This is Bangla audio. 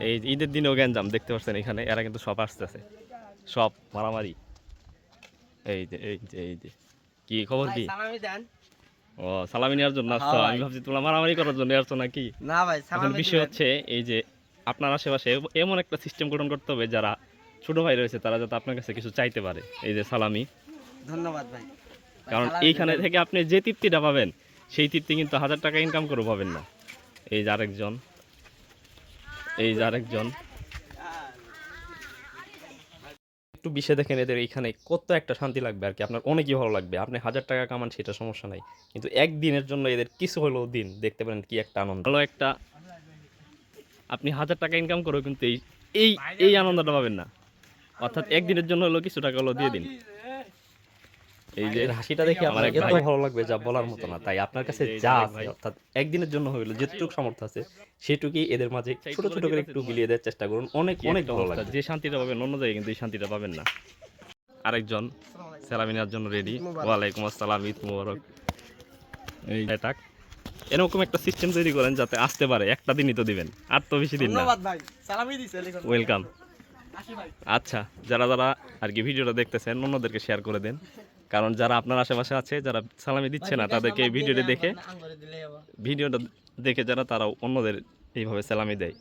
এই ঈদের দিনেও গ্যাঞ্জাম দেখতে পাচ্ছেন এখানে এরা কিন্তু সব আসতেছে। সব মারামারি। এই যে এই যে এই যে। কি খবর কি? সালামি দেন। ও সালামি নেওয়ার জন্য আসছো? হ্যাঁ, আমি ভাবছি তোমরা মারামারি করার জন্য আসছো নাকি? না ভাই এখন বিষয় হচ্ছে এই যে আপনার আশেপাশে এমন একটা সিস্টেম গঠন করতে হবে যারা ছোট ভাই রয়েছে তারা যাতে আপনার কাছে কিছু চাইতে পারে। এই যে সালামি। ধন্যবাদ ভাই। কারণ এইখানে থেকে আপনি যে তৃপ্তিটা পাবেন সেই তৃপ্তি কিন্তু হাজার টাকা ইনকাম করে পাবেন না। এই যে আরেকজন। এই যে আরেকজন। একটু বিষে দেখেন এদের এইখানে কত একটা শান্তি লাগবে আর কি। আপনার অনেকই ভালো লাগবে। আপনি হাজার টাকা কামান, সেটা সমস্যা নাই। কিন্তু একদিনের জন্য এদের কিছু হলেও দিন। দেখতে পারেন কি একটা আনন্দ। ভালো একটা আপনি হাজার টাকা ইনকাম করেও কিন্তু এই এই আনন্দটা পাবেন না। অর্থাৎ একদিনের জন্য হলেও কিছু টাকা হলেও দিয়ে দিন। এই যে হাসিটা দেখে আমার এত ভালো লাগবে যা বলার মতো না। তাই আপনার কাছে যা আছে অর্থাৎ একদিনের জন্য হইল যেটুকু সামর্থ্য আছে সেটুকুই এদের মাঝে ছোট ছোট করে একটু বিলিয়ে দেওয়ার চেষ্টা করুন। অনেক অনেক ভালো লাগবে। যে শান্তিটা পাবেন অন্য জায়গায় কিন্তু এই শান্তিটা পাবেন না। আরেকজন জন্য রেডি ওয়ালাইকুম আসসালাম ঈদ মুবারক। এই এটাক এরকম একটা সিস্টেম তৈরি করেন যাতে আসতে পারে একটা দিনই তো দিবেন আর তো বেশি দিন না। ওয়েলকাম আচ্ছা যারা যারা আর কি ভিডিওটা দেখতেছেন অন্যদেরকে শেয়ার করে দেন। কারণ যারা আপনার আশেপাশে আছে যারা সালামি দিচ্ছে না তাদেরকে এই ভিডিওটি দেখে ভিডিওটা দেখে যারা তারা অন্যদের এইভাবে সালামি দেয়।